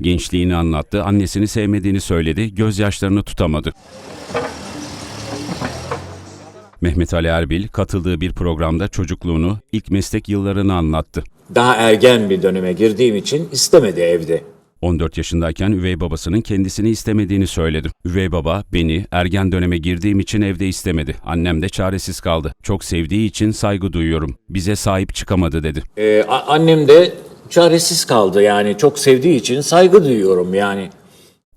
Gençliğini anlattı, annesini sevmediğini söyledi, gözyaşlarını tutamadı. Mehmet Ali Erbil katıldığı bir programda çocukluğunu, ilk meslek yıllarını anlattı. Daha ergen bir döneme girdiğim için istemedi evde. 14 yaşındayken üvey babasının kendisini istemediğini söyledi. Üvey baba beni ergen döneme girdiğim için evde istemedi. Annem de çaresiz kaldı. Çok sevdiği için saygı duyuyorum. Bize sahip çıkamadı dedi. Ee, annem de çaresiz kaldı yani çok sevdiği için saygı duyuyorum yani.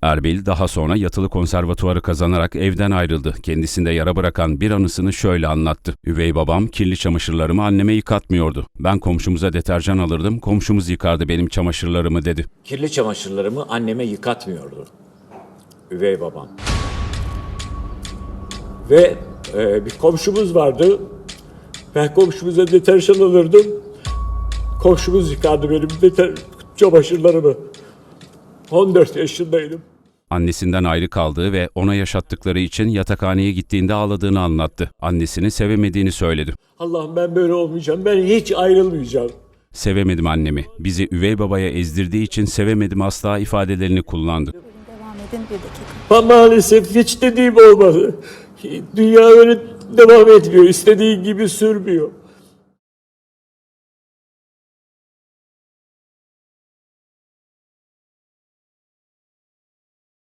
Erbil daha sonra yatılı konservatuvarı kazanarak evden ayrıldı. Kendisinde yara bırakan bir anısını şöyle anlattı. Üvey babam kirli çamaşırlarımı anneme yıkatmıyordu. Ben komşumuza deterjan alırdım, komşumuz yıkardı benim çamaşırlarımı dedi. Kirli çamaşırlarımı anneme yıkatmıyordu. Üvey babam. Ve e, bir komşumuz vardı. Ben komşumuza deterjan alırdım. Komşumuz yıkardı benim deter çamaşırlarımı. 14 yaşındaydım. Annesinden ayrı kaldığı ve ona yaşattıkları için yatakhaneye gittiğinde ağladığını anlattı. Annesini sevemediğini söyledi. Allah'ım ben böyle olmayacağım. Ben hiç ayrılmayacağım. Sevemedim annemi. Bizi üvey babaya ezdirdiği için sevemedim asla ifadelerini kullandı. Devam edin bir dakika. Ama maalesef hiç dediğim olmadı. Dünya öyle devam etmiyor. İstediğin gibi sürmüyor.